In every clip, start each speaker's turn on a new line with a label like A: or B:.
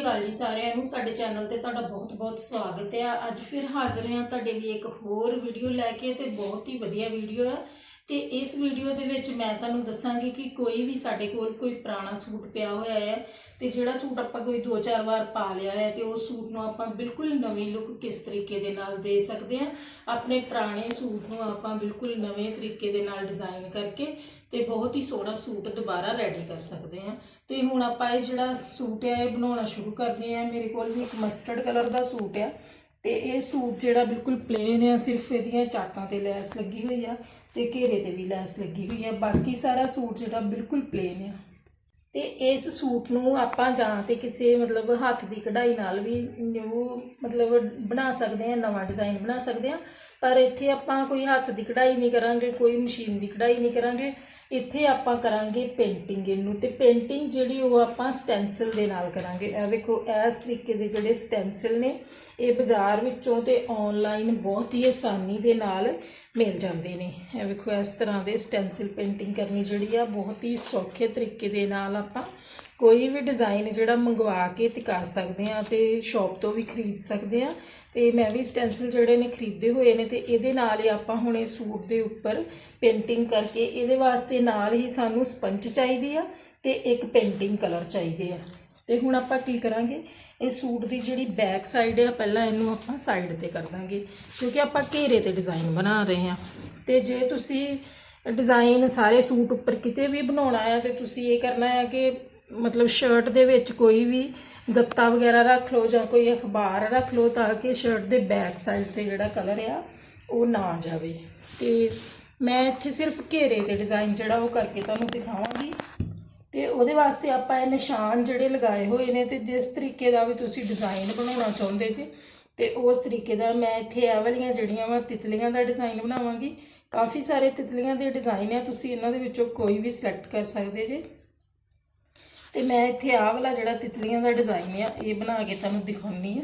A: ਅਕਾਲ ਜੀ ਸਾਰਿਆਂ ਨੂੰ, ਸਾਡੇ ਚੈਨਲ ਤੇ ਤੁਹਾਡਾ ਬਹੁਤ-ਬਹੁਤ ਸਵਾਗਤ ਹੈ ਅੱਜ ਫਿਰ ਹਾਜ਼ਰ ਹਾਂ ਤੁਹਾਡੇ ਲਈ ਇੱਕ ਹੋਰ ਵੀਡੀਓ ਲੈ ਕੇ ਤੇ ਬਹੁਤ ਹੀ ਵਧੀਆ ਵੀਡੀਓ ਹੈ ਤੇ ਇਸ ਵੀਡੀਓ ਦੇ ਵਿੱਚ ਮੈਂ ਤੁਹਾਨੂੰ ਦੱਸਾਂਗੀ ਕਿ ਕੋਈ ਵੀ ਸਾਡੇ ਕੋਲ ਕੋਈ ਪੁਰਾਣਾ ਸੂਟ ਪਿਆ ਹੋਇਆ ਹੈ ਤੇ ਜਿਹੜਾ ਸੂਟ ਆਪਾਂ ਕੋਈ 2-4 ਵਾਰ ਪਾ ਲਿਆ ਹੈ ਤੇ ਉਸ ਸੂਟ ਨੂੰ ਆਪਾਂ ਬਿਲਕੁਲ ਨਵੀਂ ਲੁੱਕ ਕਿਸ ਤਰੀਕੇ ਦੇ ਨਾਲ ਦੇ ਸਕਦੇ ਹਾਂ। ਆਪਣੇ ਪੁਰਾਣੇ ਸੂਟ ਨੂੰ ਆਪਾਂ ਬਿਲਕੁਲ ਨਵੇਂ ਤਰੀਕੇ ਦੇ ਨਾਲ ਡਿਜ਼ਾਈਨ ਕਰਕੇ ਤੇ ਬਹੁਤ ਹੀ ਸੋਹਣਾ ਸੂਟ ਦੁਬਾਰਾ ਰੈਡੀ ਕਰ ਸਕਦੇ ਹਾਂ। ਤੇ ਹੁਣ ਆਪਾਂ ਇਹ ਜਿਹੜਾ ਸੂਟ ਹੈ, ਇਹ ਬਣਾਉਣਾ ਸ਼ੁਰੂ ਕਰਦੇ ਹਾਂ। ਮੇਰੇ ਕੋਲ ਵੀ ਇੱਕ ਮਸਟਰਡ ਕਲਰ ਦਾ ਸੂਟ ਆ। ਤੇ ਇਹ ਸੂਟ ਜਿਹੜਾ ਬਿਲਕੁਲ ਪਲੇਨ ਆ, ਸਿਰਫ ਇਹਦੀਆਂ ਚਾਟਾਂ ਤੇ ਲੈਸ ਲੱਗੀ ਹੋਈ ਆ ਤੇ ਘੇਰੇ ਤੇ ਵੀ ਲੈਸ ਲੱਗੀ ਹੋਈ ਆ। ਬਾਕੀ ਸਾਰਾ ਸੂਟ ਜਿਹੜਾ ਬਿਲਕੁਲ ਪਲੇਨ ਆ। ਤੇ ਇਸ ਸੂਟ ਨੂੰ ਆਪਾਂ ਜਾਂ ਤੇ ਕਿਸੇ ਮਤਲਬ ਹੱਥ ਦੀ ਕਢਾਈ ਨਾਲ ਵੀ ਨਿਊ ਮਤਲਬ ਬਣਾ ਸਕਦੇ ਆ, ਨਵਾਂ ਡਿਜ਼ਾਈਨ ਬਣਾ ਸਕਦੇ ਆ। ਪਰ ਇੱਥੇ ਆਪਾਂ ਕੋਈ ਹੱਥ ਦੀ ਕਢਾਈ ਨਹੀਂ ਕਰਾਂਗੇ, ਕੋਈ ਮਸ਼ੀਨ ਦੀ ਕਢਾਈ ਨਹੀਂ ਕਰਾਂਗੇ। ਇੱਥੇ ਆਪਾਂ ਕਰਾਂਗੇ ਪੇਂਟਿੰਗ ਇਹਨੂੰ ਤੇ ਪੇਂਟਿੰਗ ਜਿਹੜੀ ਉਹ ਆਪਾਂ ਸਟੈਂਸਲ ਦੇ ਨਾਲ ਕਰਾਂਗੇ। ਇਹ ਵੇਖੋ, ਇਸ ਤਰੀਕੇ ਦੇ ਜਿਹੜੇ ਸਟੈਂਸਲ ਨੇ ਇਹ ਬਾਜ਼ਾਰ ਵਿੱਚੋਂ ਤੇ ਆਨਲਾਈਨ ਬਹੁਤ ਹੀ ਆਸਾਨੀ ਦੇ ਨਾਲ ਮਿਲ ਜਾਂਦੇ ਨੇ। ਇਹ ਵੇਖੋ, ਇਸ ਤਰ੍ਹਾਂ ਦੇ ਸਟੈਂਸਿਲ ਪੇਂਟਿੰਗ ਕਰਨੀ ਜਿਹੜੀ ਆ ਬਹੁਤ ਹੀ ਸੌਖੇ ਤਰੀਕੇ ਦੇ ਨਾਲ ਆਪਾਂ ਕੋਈ ਵੀ ਡਿਜ਼ਾਈਨ ਜਿਹੜਾ ਮੰਗਵਾ ਕੇ ਤੇ ਕਰ ਸਕਦੇ ਆ ਤੇ ਸ਼ਾਪ ਤੋਂ ਵੀ ਖਰੀਦ ਸਕਦੇ ਆ ਤੇ ਮੈਂ ਵੀ ਸਟੈਂਸਿਲ ਜਿਹੜੇ ਨੇ ਖਰੀਦੇ ਹੋਏ ਨੇ ਤੇ ਇਹਦੇ ਨਾਲ ਹੀ ਆਪਾਂ ਹੁਣ ਇਹ ਸੂਟ ਦੇ ਉੱਪਰ ਪੇਂਟਿੰਗ ਕਰਕੇ ਇਹਦੇ ਵਾਸਤੇ ਨਾਲ ਹੀ ਸਾਨੂੰ ਸਪੰਜ ਚਾਹੀਦੀ ਆ ਤੇ ਇੱਕ ਪੇਂਟਿੰਗ ਕਲਰ ਚਾਹੀਦੇ ਆ। ਤੇ ਹੁਣ ਆਪਾਂ ਕੀ ਕਰਾਂਗੇ? ਇਹ ਸੂਟ ਦੀ ਜਿਹੜੀ ਬੈਕ ਸਾਈਡ ਹੈ ਪਹਿਲਾਂ ਇਹਨੂੰ ਆਪਾਂ ਸਾਈਡ ਤੇ ਕਰ ਦਾਂਗੇ, ਕਿਉਂਕਿ ਆਪਾਂ ਘੇਰੇ ਤੇ ਡਿਜ਼ਾਈਨ ਬਣਾ ਰਹੇ ਹਾਂ। ਤੇ ਜੇ ਤੁਸੀਂ ਡਿਜ਼ਾਈਨ ਸਾਰੇ ਸੂਟ ਉੱਪਰ ਕਿਤੇ ਵੀ ਬਣਾਉਣਾ ਹੈ ਤੇ ਤੁਸੀਂ ਇਹ ਕਰਨਾ ਹੈ ਕਿ ਮਤਲਬ ਸ਼ਰਟ ਦੇ ਵਿੱਚ ਕੋਈ ਵੀ ਗੱਤਾ ਵਗੈਰਾ ਰੱਖ ਲਓ ਜਾਂ ਕੋਈ ਅਖਬਾਰ ਰੱਖ ਲਓ, ਤਾਂ ਕਿ ਸ਼ਰਟ ਦੇ ਬੈਕ ਸਾਈਡ ਤੇ ਜਿਹੜਾ ਕਲਰ ਆ, ਉਹ ਨਾ ਜਾਵੇ। ਤੇ ਮੈਂ ਇੱਥੇ ਸਿਰਫ ਘੇਰੇ ਤੇ ਡਿਜ਼ਾਈਨ ਜਿਹੜਾ ਉਹ ਕਰਕੇ ਤੁਹਾਨੂੰ ਦਿਖਾਵਾਂਗੀ। ਤੇ ਉਹਦੇ ਵਾਸਤੇ ਆਪਾਂ ਇਹ ਨਿਸ਼ਾਨ ਜਿਹੜੇ ਲਗਾਏ ਹੋਏ ਨੇ ਤੇ ਜਿਸ ਤਰੀਕੇ ਦਾ ਵੀ ਤੁਸੀਂ ਡਿਜ਼ਾਈਨ ਬਣਾਉਣਾ ਚਾਹੁੰਦੇ ਜੇ, ਤੇ ਉਸ ਤਰੀਕੇ ਦਾ ਮੈਂ ਇੱਥੇ ਇਹ ਵਾਲੀਆਂ ਜਿਹੜੀਆਂ ਵਾ ਤਿਤਲੀਆਂ ਦਾ ਡਿਜ਼ਾਈਨ ਬਣਾਵਾਂਗੀ। ਕਾਫੀ ਸਾਰੇ ਤਿਤਲੀਆਂ ਦੇ ਡਿਜ਼ਾਈਨ ਆ, ਤੁਸੀਂ ਇਹਨਾਂ ਦੇ ਵਿੱਚੋਂ ਕੋਈ ਵੀ ਸਿਲੈਕਟ ਕਰ ਸਕਦੇ ਜੇ। ਤੇ ਮੈਂ ਇੱਥੇ ਆਹ ਵਾਲਾ ਜਿਹੜਾ ਤਿਤਲੀਆਂ ਦਾ ਡਿਜ਼ਾਈਨ ਆ, ਇਹ ਬਣਾ ਕੇ ਤੁਹਾਨੂੰ ਦਿਖਾਉਣੀ ਆ।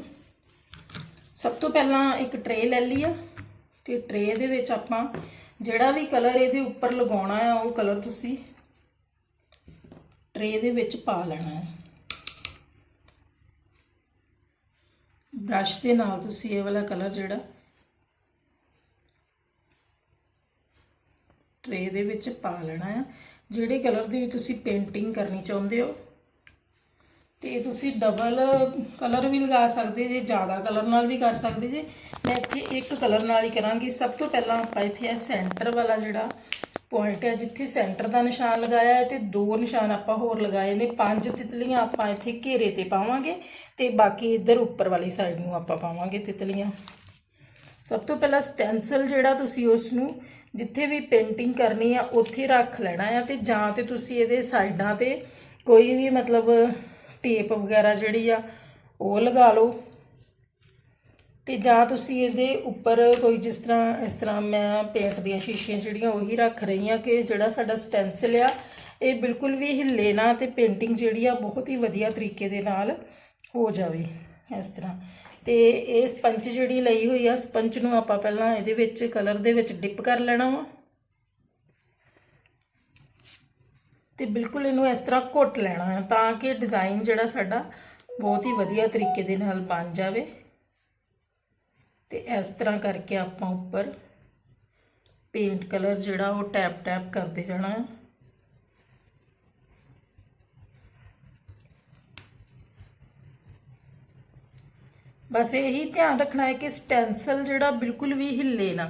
A: ਸਭ ਤੋਂ ਪਹਿਲਾਂ ਇੱਕ ਟਰੇ ਲੈ ਲਈ ਆ, ਤੇ ਟਰੇ ਦੇ ਵਿੱਚ ਆਪਾਂ ਜਿਹੜਾ ਵੀ ਕਲਰ ਇਹਦੇ ਉੱਪਰ ਲਗਾਉਣਾ ਆ, ਉਹ ਕਲਰ ਤੁਸੀਂ ਟਰੇ ਦੇ ਵਿੱਚ ਪਾ ਲੈਣਾ ਹੈ। ਬ੍ਰਸ਼ ਦੇ ਨਾਲ ਤੁਸੀਂ ਇਹ ਵਾਲਾ ਕਲਰ ਜਿਹੜਾ ਟਰੇ ਦੇ ਵਿੱਚ ਪਾ ਲੈਣਾ ਹੈ। ਜਿਹੜੇ ਕਲਰ ਦੀ ਵੀ ਤੁਸੀਂ ਪੇਂਟਿੰਗ ਕਰਨੀ ਚਾਹੁੰਦੇ ਹੋ ਤੇ ਤੁਸੀਂ ਡਬਲ ਕਲਰ ਵੀ ਲਗਾ ਸਕਦੇ ਜੇ, ਜ਼ਿਆਦਾ ਕਲਰ ਨਾਲ ਵੀ ਕਰ ਸਕਦੇ ਜੇ। ਮੈਂ ਇੱਥੇ ਇੱਕ ਕਲਰ ਨਾਲ ਹੀ ਕਰਾਂਗੀ। ਸਭ ਤੋਂ ਪਹਿਲਾਂ ਆਪਾਂ ਇੱਥੇ ਇਹ ਸੈਂਟਰ ਵਾਲਾ ਜਿਹੜਾ ਪੁਆਇੰਟ ਹੈ ਜਿੱਥੇ ਸੈਂਟਰ ਦਾ ਨਿਸ਼ਾਨ ਲਗਾਇਆ ਹੈ ਤੇ ਦੋ ਨਿਸ਼ਾਨ ਆਪਾਂ ਹੋਰ ਲਗਾਏ ਨੇ। ਪੰਜ ਤਿਤਲੀਆਂ ਆਪਾਂ ਇੱਥੇ ਘੇਰੇ ਤੇ ਪਾਵਾਂਗੇ ਤੇ ਬਾਕੀ ਇੱਧਰ ਉੱਪਰ ਵਾਲੀ ਸਾਈਡ ਨੂੰ ਆਪਾਂ ਪਾਵਾਂਗੇ ਤਿਤਲੀਆਂ। ਸਭ ਤੋਂ ਪਹਿਲਾਂ ਸਟੈਂਸਲ ਜਿਹੜਾ ਤੁਸੀਂ ਉਸ ਨੂੰ ਜਿੱਥੇ ਵੀ ਪੇਂਟਿੰਗ ਕਰਨੀ ਆ, ਉੱਥੇ ਰੱਖ ਲੈਣਾ ਆ ਤੇ ਜਾਂ ਤੇ ਤੁਸੀਂ ਇਹਦੇ ਸਾਈਡਾਂ ਤੇ ਕੋਈ ਵੀ ਮਤਲਬ ਟੇਪ ਵਗੈਰਾ ਜਿਹੜੀ ਆ, ਉਹ ਲਗਾ ਲਓ। ਤੇ ਜਾਂ ਤੁਸੀਂ ਇਹਦੇ ਉੱਪਰ ਕੋਈ ਜਿਸ ਤਰ੍ਹਾਂ, ਇਸ ਤਰ੍ਹਾਂ ਮੈਂ ਪੇਂਟ ਦੀਆਂ ਸ਼ੀਸ਼ੀਆਂ ਜਿਹੜੀਆਂ ਉਹੀ ਰੱਖ ਰਹੀ ਹਾਂ ਕਿ ਜਿਹੜਾ ਸਾਡਾ ਸਟੈਂਸਲ ਆ, ਇਹ ਬਿਲਕੁਲ ਵੀ ਹਿੱਲੇ ਨਾ ਤੇ ਪੇਂਟਿੰਗ ਜਿਹੜੀ ਆ ਬਹੁਤ ਹੀ ਵਧੀਆ ਤਰੀਕੇ ਦੇ ਨਾਲ ਹੋ ਜਾਵੇ, ਇਸ ਤਰ੍ਹਾਂ। ਤੇ ਇਹ ਸਪੰਚ ਜਿਹੜੀ ਲਈ ਹੋਈ ਆ ਸਪੰਚ ਨੂੰ ਆਪਾਂ ਪਹਿਲਾਂ ਇਹਦੇ ਵਿੱਚ ਕਲਰ ਦੇ ਵਿੱਚ ਡਿਪ ਕਰ ਲੈਣਾ ਵਾ। ਤੇ ਬਿਲਕੁਲ ਇਹਨੂੰ ਇਸ ਤਰ੍ਹਾਂ ਘੁੱਟ ਲੈਣਾ ਹੈ ਤਾਂ ਕਿ ਡਿਜ਼ਾਈਨ ਜਿਹੜਾ ਸਾਡਾ ਬਹੁਤ ਹੀ ਵਧੀਆ ਤਰੀਕੇ ਦੇ ਨਾਲ ਬਣ ਜਾਵੇ। ਤੇ ਇਸ ਤਰ੍ਹਾਂ ਕਰਕੇ ਆਪਾਂ ਉੱਪਰ ਪੇਂਟ ਕਲਰ ਜਿਹੜਾ ਉਹ ਟੈਪ ਟੈਪ ਕਰਦੇ ਜਾਣਾ। ਹੈ ਬਸ ਇਹੀ ਧਿਆਨ ਰੱਖਣਾ ਹੈ ਕਿ ਸਟੈਂਸਲ ਜਿਹੜਾ ਬਿਲਕੁਲ ਵੀ ਹਿੱਲੇ ਨਾ।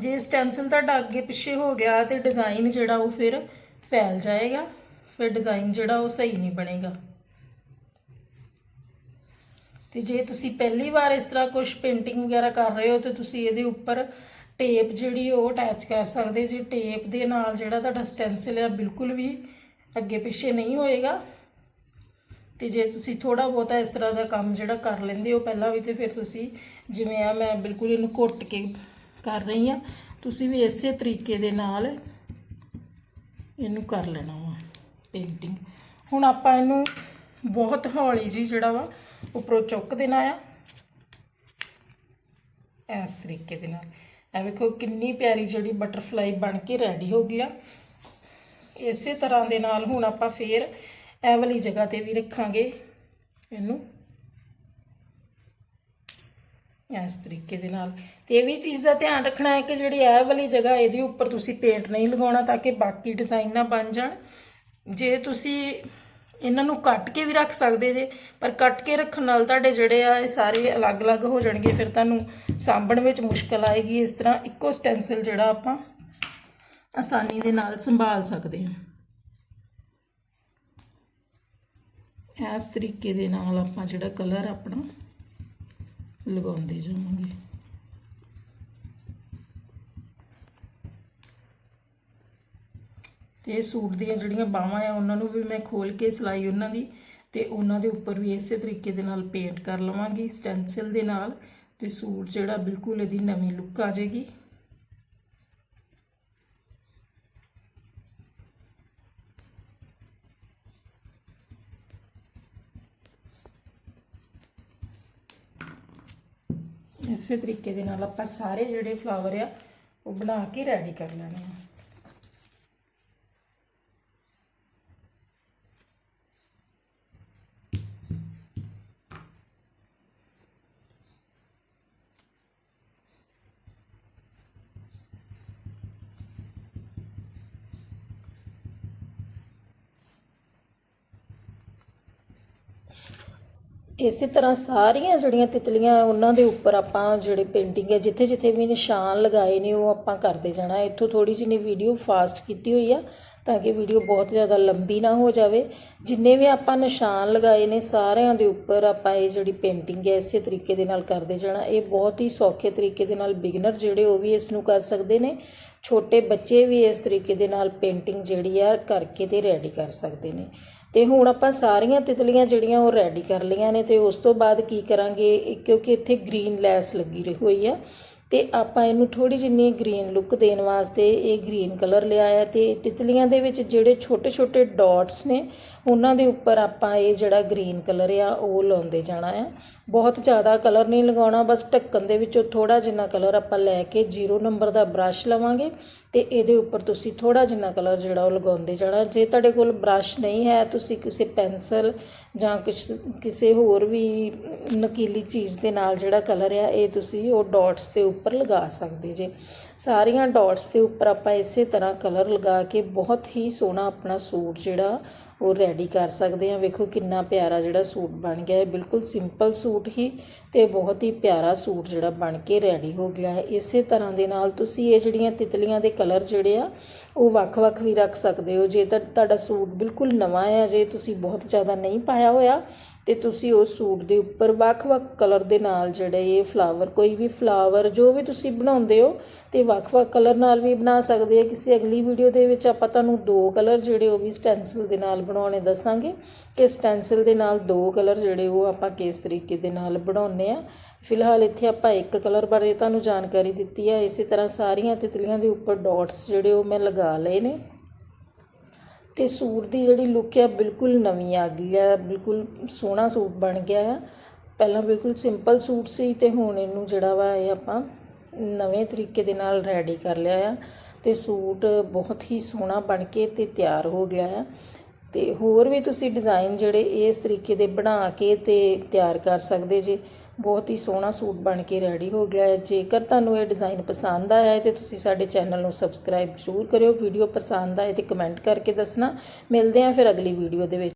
A: ਜੇ ਸਟੈਂਸਲ ਤੁਹਾਡਾ ਅੱਗੇ ਪਿੱਛੇ ਹੋ ਗਿਆ ਤੇ ਡਿਜ਼ਾਈਨ ਜਿਹੜਾ ਉਹ ਫਿਰ ਫੈਲ ਜਾਏਗਾ, ਫਿਰ ਡਿਜ਼ਾਈਨ ਜਿਹੜਾ ਉਹ ਸਹੀ ਨਹੀਂ ਬਣੇਗਾ। ਤੇ ਜੇ ਤੁਸੀਂ ਪਹਿਲੀ ਵਾਰ ਇਸ ਤਰ੍ਹਾਂ ਕੁਝ ਪੇਂਟਿੰਗ ਵਗੈਰਾ ਕਰ ਰਹੇ ਹੋ, ਤੇ ਤੁਸੀਂ ਇਹਦੇ ਉੱਪਰ ਟੇਪ ਜਿਹੜੀ ਉਹ ਅਟੈਚ ਕਰ ਸਕਦੇ ਜੀ। ਟੇਪ ਦੇ ਨਾਲ ਜਿਹੜਾ ਤੁਹਾਡਾ ਸਟੈਂਸਿਲ ਹੈ ਬਿਲਕੁਲ ਵੀ ਅੱਗੇ ਪਿੱਛੇ ਨਹੀਂ ਹੋਏਗਾ। ਤੇ ਜੇ ਤੁਸੀਂ ਥੋੜਾ ਬਹੁਤਾ ਇਸ ਤਰ੍ਹਾਂ ਦਾ ਕੰਮ ਜਿਹੜਾ ਕਰ ਲੈਂਦੇ ਹੋ ਪਹਿਲਾਂ ਵੀ, ਤੇ ਫਿਰ ਤੁਸੀਂ ਜਿਵੇਂ ਆ ਮੈਂ ਬਿਲਕੁਲ ਇਹਨੂੰ ਘੁੱਟ ਕੇ ਕਰ ਰਹੀ ਆ, ਤੁਸੀਂ ਵੀ ਇਸੇ ਤਰੀਕੇ ਦੇ ਨਾਲ ਇਹਨੂੰ ਕਰ ਲੈਣਾ ਵਾ ਪੇਂਟਿੰਗ ਹੁਣ ਆਪਾਂ ਇਹਨੂੰ ਬਹੁਤ ਹੌਲੀ ਜੀ ਜਿਹੜਾ ਵਾ ਉੱਪਰੋਂ ਚੁੱਕ ਦੇਣਾ ਆ। ਇਸ ਤਰੀਕੇ ਦੇ ਨਾਲ। ਐ ਵੇਖੋ ਕਿੰਨੀ ਪਿਆਰੀ ਜਿਹੜੀ ਬਟਰਫਲਾਈ ਬਣ ਕੇ ਰੈਡੀ ਹੋ ਗਈ ਆ। ਇਸੇ ਤਰ੍ਹਾਂ ਦੇ ਨਾਲ ਹੁਣ ਆਪਾਂ ਫੇਰ ਇਹ ਵਾਲੀ ਜਗ੍ਹਾ ਤੇ ਵੀ ਰੱਖਾਂਗੇ ਇਹਨੂੰ। ਇਸ ਤਰੀਕੇ ਦੇ ਨਾਲ। ਤੇ ਇਹ ਵੀ ਚੀਜ਼ ਦਾ ਧਿਆਨ ਰੱਖਣਾ ਹੈ ਕਿ ਜਿਹੜੀ ਇਹ ਵਾਲੀ ਜਗ੍ਹਾ ਇਹਦੇ ਉੱਪਰ ਤੁਸੀਂ ਪੇਂਟ ਨਹੀਂ ਲਗਾਉਣਾ ਤਾਂ ਕਿ ਬਾਕੀ ਡਿਜ਼ਾਈਨ ਨਾ ਬਣ ਜਾਣ। ਜੇ ਤੁਸੀਂ ਇਹਨਾਂ ਨੂੰ ਕੱਟ ਕੇ ਵੀ ਰੱਖ ਸਕਦੇ ਜੇ, ਪਰ ਕੱਟ ਕੇ ਰੱਖਣ ਨਾਲ ਤੁਹਾਡੇ ਜਿਹੜੇ ਆ ਇਹ ਸਾਰੇ ਅਲੱਗ-ਅਲੱਗ ਹੋ ਜਾਣਗੇ। ਫਿਰ ਤੁਹਾਨੂੰ ਸਾਂਭਣ ਵਿੱਚ ਮੁਸ਼ਕਲ ਆਏਗੀ। ਇਸ ਤਰ੍ਹਾਂ ਇੱਕੋ ਸਟੈਂਸਲ ਜਿਹੜਾ ਆਪਾਂ ਆਸਾਨੀ ਦੇ ਨਾਲ ਸੰਭਾਲ ਸਕਦੇ ਹਾਂ। ਇਸ ਤਰੀਕੇ ਦੇ ਨਾਲ ਆਪਾਂ ਜਿਹੜਾ ਕਲਰ ਆਪਣਾ ਲਗਾਉਂਦੇ ਜਾਵਾਂਗੇ। ਤੇ ਸੂਟ ਦੀਆਂ ਜਿਹੜੀਆਂ ਬਾਹਾਂ ਆ, ਉਹਨਾਂ ਨੂੰ ਵੀ ਮੈਂ ਖੋਲ ਕੇ ਸਿਲਾਈ ਉਹਨਾਂ ਦੀ ਤੇ ਉਹਨਾਂ ਦੇ ਉੱਪਰ ਵੀ ਇਸੇ ਤਰੀਕੇ ਦੇ ਨਾਲ ਪੇਂਟ ਕਰ ਲਵਾਂਗੀ ਸਟੈਂਸਿਲ ਦੇ ਨਾਲ ਤੇ ਸੂਟ ਜਿਹੜਾ ਬਿਲਕੁਲ ਇਹਦੀ ਨਵੀਂ ਲੁੱਕ ਆ ਜਾਏਗੀ। ਇਸੇ ਤਰੀਕੇ ਦੇ ਨਾਲ ਆਪਾਂ ਸਾਰੇ ਜਿਹੜੇ ਫਲਾਵਰ ਆ, ਉਹ ਬਣਾ ਕੇ ਰੈਡੀ ਕਰ ਲੈਣੇ ਆ। ਇਸੇ ਤਰ੍ਹਾਂ ਸਾਰੀਆਂ ਜਿਹੜੀਆਂ ਤਿਤਲੀਆਂ ਉਹਨਾਂ ਦੇ ਉੱਪਰ ਆਪਾਂ ਜਿਹੜੇ ਪੇਂਟਿੰਗ ਹੈ ਜਿੱਥੇ ਜਿੱਥੇ ਵੀ ਨਿਸ਼ਾਨ ਲਗਾਏ ਨੇ, ਉਹ ਆਪਾਂ ਕਰਦੇ ਜਾਣਾ। ਇੱਥੋਂ ਥੋੜੀ ਜਿਹੀ ਵੀਡੀਓ ਫਾਸਟ ਕੀਤੀ ਹੋਈ ਆ, ਤਾਂ ਕਿ ਵੀਡੀਓ ਬਹੁਤ ਜ਼ਿਆਦਾ ਲੰਬੀ ਨਾ ਹੋ ਜਾਵੇ। ਜਿੰਨੇ ਵੀ ਆਪਾਂ ਨਿਸ਼ਾਨ ਲਗਾਏ ਨੇ, ਸਾਰਿਆਂ ਦੇ ਉੱਪਰ ਆਪਾਂ ਇਹ ਜਿਹੜੀ ਪੇਂਟਿੰਗ ਹੈ ਇਸੇ ਤਰੀਕੇ ਦੇ ਨਾਲ ਕਰਦੇ ਜਾਣਾ। ਇਹ ਬਹੁਤ ਹੀ ਸੌਖੇ ਤਰੀਕੇ ਦੇ ਨਾਲ ਬਿਗਨਰ ਜਿਹੜੇ, ਉਹ ਵੀ ਇਸ ਨੂੰ ਕਰ ਸਕਦੇ ਨੇ। ਛੋਟੇ ਬੱਚੇ ਵੀ ਇਸ ਤਰੀਕੇ ਦੇ ਨਾਲ ਪੇਂਟਿੰਗ ਜਿਹੜੀ ਆ, ਕਰਕੇ ਤੇ ਰੈਡੀ ਕਰ ਸਕਦੇ ਨੇ। ਤੇ ਹੁਣ ਆਪਾਂ ਸਾਰੀਆਂ ਤਿਤਲੀਆਂ ਜਿਹੜੀਆਂ ਉਹ ਰੈਡੀ ਕਰ ਲਈਆਂ ਨੇ ਤੇ ਉਸ ਤੋਂ ਬਾਅਦ ਕੀ ਕਰਾਂਗੇ ਕਿਉਂਕਿ ਇੱਥੇ ਗ੍ਰੀਨ ਲੈਸ ਲੱਗੀ ਹੋਈ ਆ। ਤੇ ਆਪਾਂ ਇਹਨੂੰ ਥੋੜੀ ਜਿੰਨੀ ਗ੍ਰੀਨ ਲੁੱਕ ਦੇਣ ਵਾਸਤੇ ਇਹ ਗ੍ਰੀਨ ਕਲਰ ਲਿਆ ਆ ਤੇ ਤਿਤਲੀਆਂ ਦੇ ਵਿੱਚ ਜਿਹੜੇ ਛੋਟੇ ਛੋਟੇ ਡਾਟਸ ਨੇ ਉਹਨਾਂ ਦੇ ਉੱਪਰ ਆਪਾਂ ਇਹ ਜਿਹੜਾ ਗ੍ਰੀਨ ਕਲਰ ਆ, ਉਹ ਲਾਉਂਦੇ ਜਾਣਾ ਆ। ਬਹੁਤ ਜ਼ਿਆਦਾ ਕਲਰ ਨਹੀਂ ਲਗਾਉਣਾ, ਬਸ ਢੱਕਣ ਦੇ ਵਿੱਚੋਂ ਥੋੜਾ ਜਿੰਨਾ ਕਲਰ ਆਪਾਂ ਲੈ ਕੇ 0 ਨੰਬਰ ਦਾ ਬ੍ਰਸ਼ ਲਵਾਂਗੇ ਤੇ ਇਹਦੇ ਉੱਪਰ ਤੁਸੀਂ ਥੋੜਾ ਜਿੰਨਾ ਕਲਰ ਜਿਹੜਾ ਉਹ ਲਗਾਉਂਦੇ ਜਾਣਾ। ਜੇ ਤੁਹਾਡੇ ਕੋਲ ਬ੍ਰਸ਼ ਨਹੀਂ ਹੈ, ਤੁਸੀਂ ਕਿਸੇ ਪੈਨਸਲ ਜਾਂ ਕਿਸੇ ਹੋਰ ਵੀ ਨਕੀਲੀ ਚੀਜ਼ ਦੇ ਨਾਲ ਜਿਹੜਾ ਕਲਰ ਆ, ਇਹ ਤੁਸੀਂ ਉਹ ਡਾਟਸ ਦੇ ਉੱਪਰ ਲਗਾ ਸਕਦੇ ਜੇ। ਸਾਰੀਆਂ ਡਾਟਸ ਦੇ ਉੱਪਰ ਆਪਾਂ ਇਸੇ ਤਰ੍ਹਾਂ ਕਲਰ ਲਗਾ ਕੇ ਬਹੁਤ ਹੀ ਸੋਹਣਾ ਆਪਣਾ ਸੂਟ ਜਿਹੜਾ ਉਹ ਰੈਡੀ ਕਰ ਸਕਦੇ ਹਾਂ। ਵੇਖੋ ਕਿੰਨਾ ਪਿਆਰਾ ਜਿਹੜਾ ਸੂਟ ਬਣ ਗਿਆ। ਹੈ ਬਿਲਕੁਲ ਸਿੰਪਲ ਸੂਟ ਹੀ ਤੇ ਬਹੁਤ ਹੀ ਪਿਆਰਾ ਸੂਟ ਜਿਹੜਾ ਬਣ ਕੇ ਰੈਡੀ ਹੋ ਗਿਆ ਹੈ। ਇਸੇ ਤਰ੍ਹਾਂ ਦੇ ਨਾਲ ਤੁਸੀਂ ਇਹ ਜਿਹੜੀਆਂ ਤਿਤਲੀਆਂ ਦੇ ਕਲਰ ਜਿਹੜੇ ਆ, ਉਹ ਵੱਖ-ਵੱਖ ਵੀ ਰੱਖ ਸਕਦੇ ਹੋ। ਜੇ ਤਾਂ ਤੁਹਾਡਾ ਸੂਟ ਬਿਲਕੁਲ ਨਵਾਂ ਹੈ ਜੇ ਤੁਸੀਂ ਬਹੁਤ ਜ਼ਿਆਦਾ ਨਹੀਂ ਪਾਇਆ ਹੋਇਆ ਅਤੇ ਤੁਸੀਂ ਉਸ ਸੂਟ ਦੇ ਉੱਪਰ ਵੱਖ-ਵੱਖ ਕਲਰ ਦੇ ਨਾਲ ਜਿਹੜੇ ਇਹ ਫਲਾਵਰ ਕੋਈ ਵੀ ਫਲਾਵਰ ਜੋ ਵੀ ਤੁਸੀਂ ਬਣਾਉਂਦੇ ਹੋ ਤੇ ਵੱਖ-ਵੱਖ ਕਲਰ ਨਾਲ ਵੀ ਬਣਾ ਸਕਦੇ ਆ। ਕਿਸੇ ਅਗਲੀ ਵੀਡੀਓ ਦੇ ਵਿੱਚ ਆਪਾਂ ਤੁਹਾਨੂੰ ਦੋ ਕਲਰ ਜਿਹੜੇ ਉਹ ਵੀ ਸਟੈਂਸਿਲ ਦੇ ਨਾਲ ਬਣਾਉਣੇ ਦੱਸਾਂਗੇ ਕਿ ਸਟੈਂਸਿਲ ਦੇ ਨਾਲ ਦੋ ਕਲਰ ਜਿਹੜੇ ਉਹ ਆਪਾਂ ਕਿਸ ਤਰੀਕੇ ਦੇ ਨਾਲ ਬਣਾਉਣੇ ਆ। ਫਿਲਹਾਲ ਇੱਥੇ ਆਪਾਂ ਇੱਕ ਕਲਰ ਬਾਰੇ ਤੁਹਾਨੂੰ ਜਾਣਕਾਰੀ ਦਿੱਤੀ ਹੈ ਇਸੇ ਤਰ੍ਹਾਂ ਸਾਰੀਆਂ ਤਿਤਲੀਆਂ ਦੇ ਉੱਪਰ ਡਾਟਸ ਜਿਹੜੇ ਉਹ ਮੈਂ ਲਗਾ ਲਏ ਨੇ। ਅਤੇ ਸੂਟ ਦੀ ਜਿਹੜੀ ਲੁੱਕ ਆ ਬਿਲਕੁਲ ਨਵੀਂ ਆ ਗਈ ਆ, ਬਿਲਕੁਲ ਸੋਹਣਾ ਸੂਟ ਬਣ ਗਿਆ ਆ। ਪਹਿਲਾਂ ਬਿਲਕੁਲ ਸਿੰਪਲ ਸੂਟ ਸੀ ਅਤੇ ਹੁਣ ਇਹਨੂੰ ਜਿਹੜਾ ਵਾ ਇਹ ਆਪਾਂ ਨਵੇਂ ਤਰੀਕੇ ਦੇ ਨਾਲ ਰੈਡੀ ਕਰ ਲਿਆ ਆ ਅਤੇ ਸੂਟ ਬਹੁਤ ਹੀ ਸੋਹਣਾ ਬਣ ਕੇ ਤੇ ਤਿਆਰ ਹੋ ਗਿਆ ਆ। ਤੇ ਹੋਰ ਵੀ ਤੁਸੀਂ ਡਿਜ਼ਾਈਨ ਜਿਹੜੇ ਇਸ ਤਰੀਕੇ ਦੇ ਬਣਾ ਕੇ ਤੇ ਤਿਆਰ ਕਰ ਸਕਦੇ ਜੇ। ਬਹੁਤ ਹੀ ਸੋਹਣਾ ਸੂਟ ਬਣ ਕੇ ਰੈਡੀ ਹੋ ਗਿਆ ਹੈ। ਜੇਕਰ ਤੁਹਾਨੂੰ ਇਹ ਡਿਜ਼ਾਈਨ ਪਸੰਦ ਆਇਆ ਹੈ ਤੇ ਤੁਸੀਂ ਸਾਡੇ ਚੈਨਲ ਨੂੰ ਸਬਸਕ੍ਰਾਈਬ ਜ਼ਰੂਰ ਕਰਿਓ। ਵੀਡੀਓ ਪਸੰਦ ਆਏ ਤੇ ਕਮੈਂਟ ਕਰਕੇ ਦੱਸਣਾ। ਮਿਲਦੇ ਹਾਂ ਫਿਰ ਅਗਲੀ ਵੀਡੀਓ ਦੇ ਵਿੱਚ।